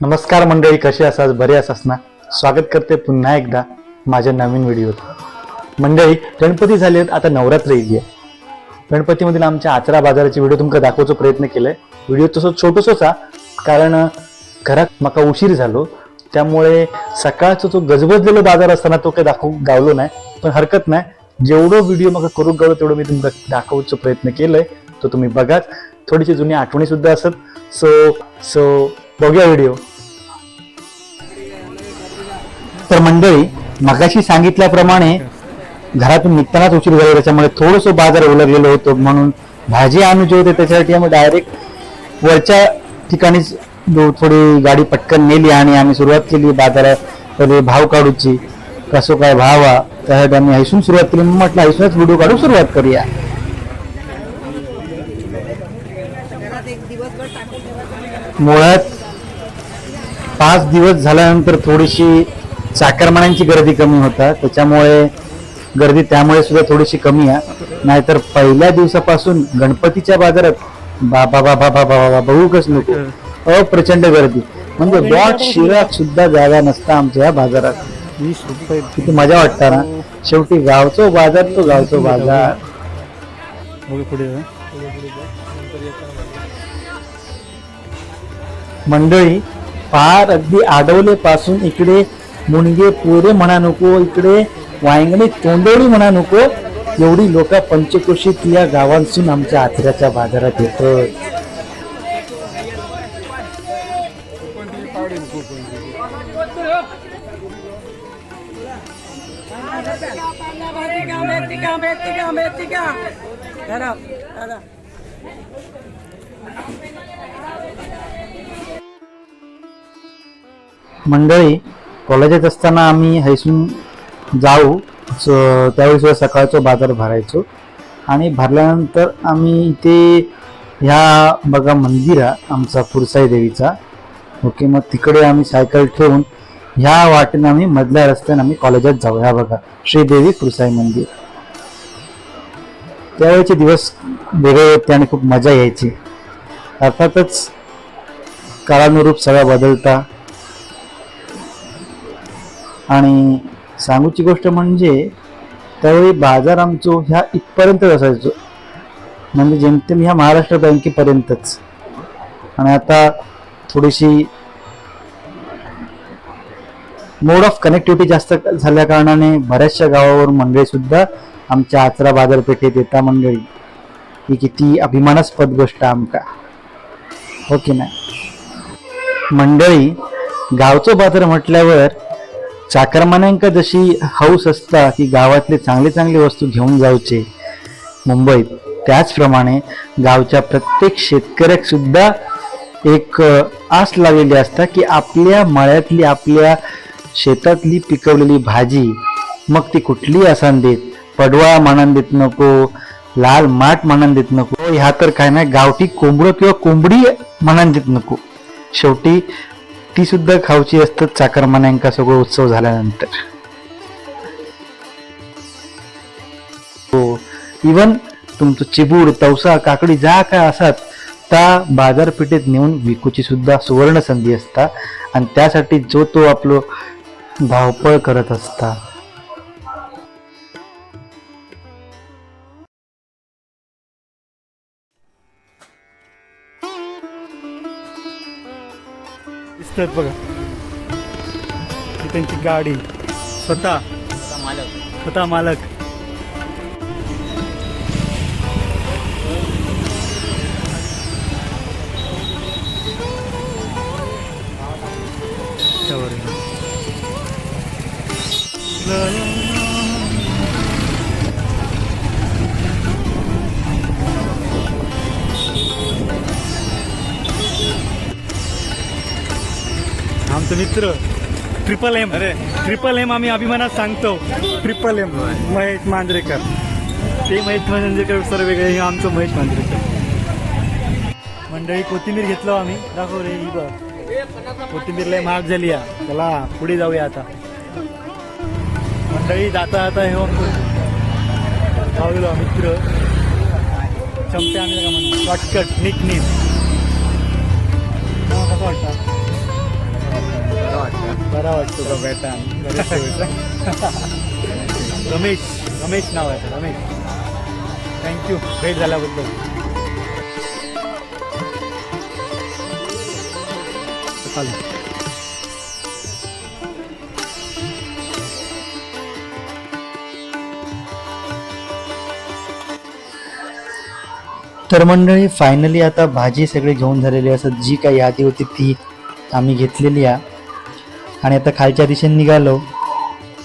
नमस्कार मंडळी कसे असाच बरे असास ना? स्वागत करते पुन्हा एकदा माझ्या नवीन व्हिडिओत. मंडळी गणपती झाले आहेत, आता नवरात्र येईल आहे गणपतीमधील आमच्या आचरा बाजाराची व्हिडिओ तुमका दाखवचा प्रयत्न केलाय. व्हिडिओ तसं छोटसोच कारण घरात मका उशीर झालो. त्यामुळे सकाळचा जो गजबजलेला बाजार असताना तो काही दाखवू गावलो नाही. पण हरकत नाही. जेवढं व्हिडिओ मग करू गावलो तेवढं मी तुमका दाखवचा प्रयत्न केलाय. तो तुम्ही बघाच थोडीशी जुनी आठवणी सुद्धा असत. सो सो बघूया व्हिडिओ तर मंडळी मगाशी सांगितल्याप्रमाणे घरातून निघतानाच उशीर झाला त्याच्यामुळे थोडस बाजार उलगलेलो होतो. म्हणून भाजी आणू जे होते त्याच्यासाठी आम्ही डायरेक्ट वरच्या ठिकाणीच थोडी गाडी पटकन नेली आणि आम्ही सुरुवात केली बाजारात पहिले भाव काढूची. कसो काय भाव हा त्यासाठी आम्ही हैसून सुरुवात केली. म्हटलं हैसूनच व्हिडिओ काढू सुरुवात करूया. मुळात पाच दिवस झाल्यानंतर थोडीशी चाकरमान्यांची गर्दी कमी होता. त्याच्यामुळे गर्दी त्यामुळे सुद्धा थोडीशी कमी आहे. नाहीतर पहिल्या दिवसापासून गणपतीच्या बाजारात बाबा बाबा बाबा बाबा बघू कस नको. अप्रचंड गर्दी. म्हणजे बॉट शिरात सुद्धा जागा नसता आमच्या या बाजारात. किती मजा वाटता ना. शेवटी गावचो बाजार तो गावचो बाजार. मंडळी फार अगदी आडवलेपासून इकडे मुणगे पोरे म्हणा नको इकडे वायंगणी तोंडोळी म्हणा नको एवढी लोक पंचकोशीत या गावांसून आमच्या आथऱ्याच्या बाजारात येतात. Metika, metika, मंडळी कॉलेजात असताना आम्ही हैसून जाऊ स- त्यावेळी सकाळचा बाजार भरायचो. आणि भरल्यानंतर आम्ही इथे ह्या बघा मंदिर आहे आमचा पुरसाई देवीचा. ओके मग तिकडे आम्ही सायकल ठेवून ह्या वाटेने आम्ही मधल्या रस्त्याने आम्ही कॉलेजात जाऊ. ह्या बघा श्रीदेवी पुरसाई मंदिर. त्यावेळेचे दिवस वेगळे होते आणि खूप मजा यायची. अर्थातच काळानुरूप सगळ्या बदलता आणि सांगूची गोष्ट म्हणजे त्यावेळी बाजार आमचो ह्या इथपर्यंत असायचो. म्हणजे जेमतेम ह्या महाराष्ट्र बँकेपर्यंतच. आणि आता थोडीशी मोड ऑफ कनेक्टिव्हिटी जास्त झाल्या कारणाने बऱ्याचशा गावावर मंडळीसुद्धा आमच्या आचरा बाजारपेठेत येता मंडळी. ही किती अभिमानास्पद गोष्ट आमका. हो की नाही? मंडळी गावचो बाजार म्हटल्यावर चाकरमान्यांका जशी हौस असता की गावातले चांगले चांगले वस्तू घेऊन जाऊचे. मुंबईत त्याचप्रमाणे गावच्या प्रत्येक शेतकऱ्याक सुद्धा एक आस लावलेली असता की आपल्या मळ्यातली आपल्या शेतातली पिकवलेली भाजी मग ती कुठली असान देत? पडवा मानान देत नको लाल माठ मानान देत नको ह्या तर काय नाही गावठी कोंबडं किंवा कोंबडी मानान देत नको. शेवटी ती सुद्धा खाऊची असतात चाकरमान्यांका सगळं उत्सव झाल्यानंतर. हो इवन तुमचं चिबूड तवसा काकडी जा काय असतात त्या बाजारपेठेत नेऊन विकूची सुद्धा सुवर्ण संधी असता. आणि त्यासाठी जो तो आपलं धावपळ करत असता. दिसतात बघा. ही त्यांची गाडी. स्वतः. स्वतः मालक. त्यावर आमचं मित्र ट्रिपल एम. अरे. ट्रिपल एम आम्ही अभिमानात सांगतो. Triple M. महेश मांजरेकर. ते महेश मांजरेकर सर वेगळे हे आमचं महेश मांजरेकर. मंडळी कोथिंबीर घेतलो आम्ही. दाखव रे ही बघ. कोथिंबीर लय महाग झाली या. चला पुढे जाऊया आता. मंडळी जाता जाता हे गावलेलो मित्र. चमटे आणले का म्हणून? शॉर्टकट निक नीट कसं वाटतं? तुझा बेटा. रमेश रमेश नाव आहे रमेश. थँक्यू भेट झाल्याबद्दल. चालेल. तर मंडळी फायनली आता भाजी सगळी घेऊन झालेली असत जी काही यादी होती ती आम्ही घेतलेली आहे. आणि आता खालच्या दिशेने निघालो.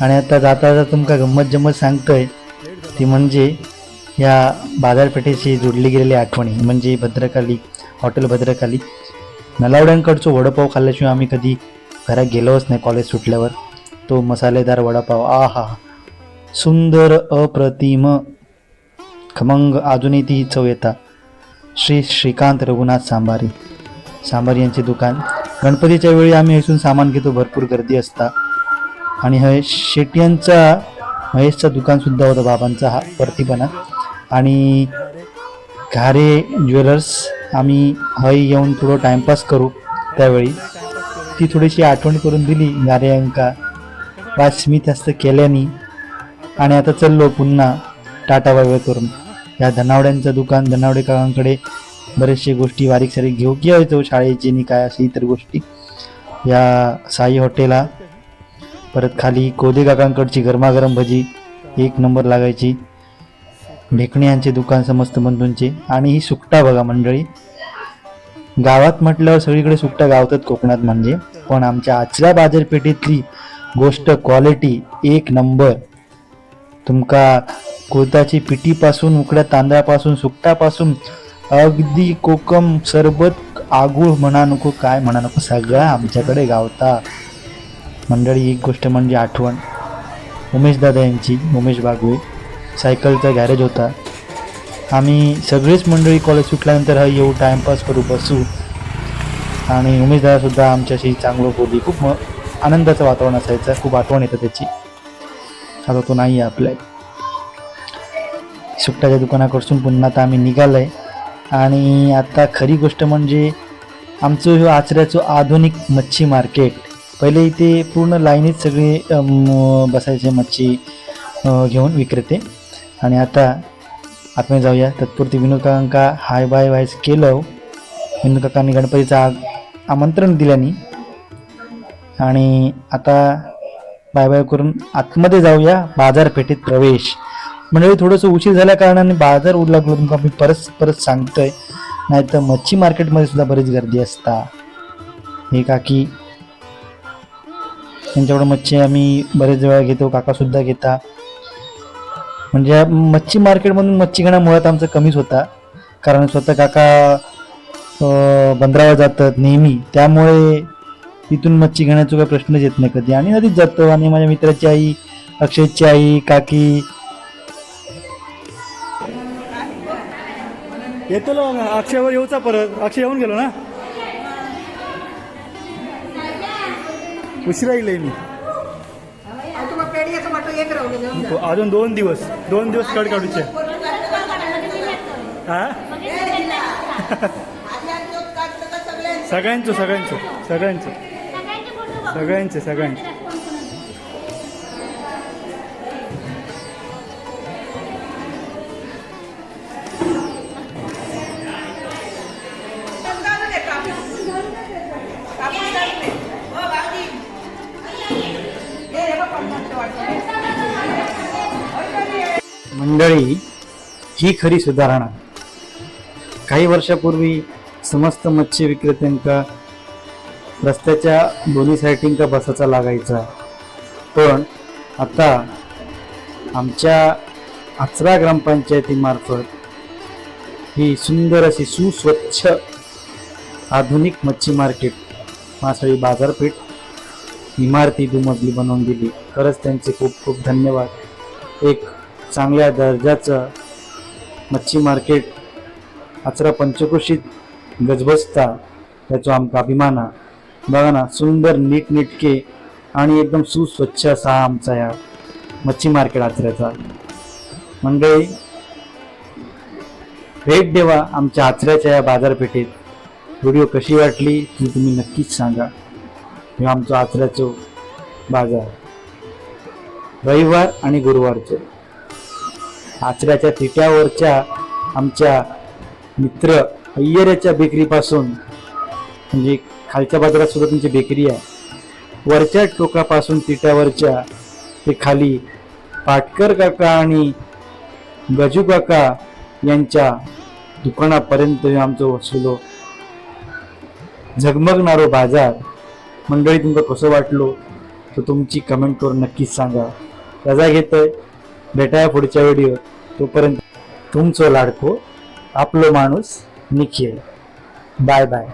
आणि आता जाता जाता तुमका गंमत जम्मत सांगतोय. ती म्हणजे या बाजारपेठेशी जोडली गेलेली आठवणी. म्हणजे भद्रकाली हॉटेल भद्रकाली. नलावड्यांकडचं वडापाव खाल्ल्याशिवाय आम्ही कधी घरात गेलोच नाही कॉलेज सुटल्यावर. तो मसालेदार वडापाव आ हा सुंदर अप्रतिम. खमंग अजूनही ती चव येता. श्री श्रीकांत रघुनाथ सांबारी. सांबारी यांचे दुकान. गणपतीच्या वेळी आम्ही इथून सामान घेतो भरपूर गर्दी असता. आणि हे शेट्यांचा महेशचा दुकानसुद्धा होता बाबांचा हा वरतीपणा आणि घारे ज्वेलर्स आम्ही हय येऊन थोडं टाइमपास करू त्यावेळी. ती थोडीशी आठवण करून दिली घारे अंका वाच मी जास्त केल्याने. आणि आता चललो पुन्हा टाटा बाय करून. या धनावड्यांचं दुकान धनावडे काकांकडे बरेचशे गोष्टी बारीक सारीक घेऊ. घ्यायचो शाळेची आणि काय असे इतर गोष्टी. या साई हॉटेलला परत खाली कोदे काकांकडची गरमागरम भजी. एक नंबर लागायची. भेकण्यांचे दुकान समस्त बंधूंचे. आणि ही सुकटा बघा मंडळी. गावात म्हटल्यावर सगळीकडे सुकटा गावतात कोकणात म्हणजे. पण आमच्या आजच्या बाजारपेठेतली गोष्ट क्वालिटी एक नंबर. तुमका कोताची पिठीपासून उकड्या तांदळापासून सुकटापासून अगदी कोकम सरबत आगूळ म्हणा नको काय म्हणा नको सगळा आमच्याकडे गावता. मंडळी एक गोष्ट म्हणजे आठवण. उमेश दादा यांची उमेश बागवे सायकलचा गॅरेज होता. आम्ही सगळेच मंडळी कॉलेज सुटल्यानंतर हा येऊ टाईमपास करू बसू. आणि उमेश दादासुद्धा आमच्याशी चांगलं बोलली. खूप म आनंदाचं वातावरण असायचं. खूप आठवण येतं त्याची. आता तो नाही आहे आपल्या सुट्ट्याच्या दुकानाकडसून पुन्हा आता आम्ही निघालोय. आणि आता खरी गोष्ट म्हणजे आमचं हे आचऱ्याचं आधुनिक मच्छी मार्केट पहिले इथे पूर्ण लाईनीत सगळे बसायचे मच्छी घेऊन विक्रेते. आणि आता आतमध्ये जाऊया. तत्पुरती विनोद काकांका हाय बाय वायस केलं विनोद काकांनी गणपतीचं आ आमंत्रण दिल्याने. आणि आता बाय बाय करून आतमध्ये जाऊया. बाजारपेठेत प्रवेश. म्हणजे थोडंसं उशीर झाल्या कारणाने बाजार उडला लागलो तुमका मी परत परत सांगतोय नाही तर मच्छी मार्केटमध्ये सुद्धा बरीच गर्दी असता. हे काकी त्यांच्याकडे मच्छी आम्ही बरेच वेळा घेतो काकासुद्धा घेता. म्हणजे मच्छी मार्केटमधून मच्छी घेणं मुळात आमचं कमीच होता. कारण स्वतः काका बंदरावर जातात नेहमी. त्यामुळे तिथून मच्छी घेण्याचा काही प्रश्नच येत नाही कधी. आणि नदीत जातो. आणि माझ्या मित्राची आई अक्षयची आई काकी येतो लो, अक्षयवर येऊचा परत. अक्षय येऊन गेलो ना. उशिरा येईल मी. हो, अजून दोन दिवस. दोन दिवस कड काढूचे. हा? सगळ्यांचं सगळ्यांचं सगळ्यांचं. सगळ्यांचे सगळ्यांचे. ही खरी सुधारणा. काही वर्षापूर्वी समस्त मच्छी विक्रेत्यांका रस्त्याच्या दोन्ही साईडिंका बसायचा लागायचा. पण आता आमच्या आचरा ग्रामपंचायतीमार्फत ही सुंदर अशी सुस्वच्छ आधुनिक मच्छी मार्केट मासळी बाजारपेठ इमारती दुमजली बनवून दिली. खरंच त्यांचे खूप खूप धन्यवाद. एक चांगल्या दर्जाचं मच्छी मार्केट आचरा पंचक्रोशीत गजबजता त्याचो आमचा अभिमान हा. बघा ना सुंदर नीटनेटके आणि एकदम सुस्वच्छ असा हा आमचा या मच्छी मार्केट आचऱ्याचा. मंडळी भेट देवा आमच्या आचऱ्याच्या या बाजारपेठेत. व्हिडिओ कशी वाटली ती तुम्ही नक्कीच सांगा. हे आमचं आचऱ्याचं बाजार. रविवार आणि गुरुवारचे. आचऱ्याच्या तिट्यावरच्या आमच्या मित्र अय्यराच्या बेकरीपासून म्हणजे खालच्या बाजारात सुद्धा त्यांची बेकरी आहे. वरच्या टोकापासून तिट्यावरच्या ते खाली पाटकर काका आणि गजू काका यांच्या दुकानापर्यंत आमचं वसलो. झगमगणारो बाजार. मंडळी तुमका कसं वाटलो? तर तुमची कमेंटवर नक्कीच सांगा. रजा घेतोय. भेटाया पुढच्या व्हिडिओ तोपर्यंत तुमचो लाडको आपलो माणूस निखिल. Bye bye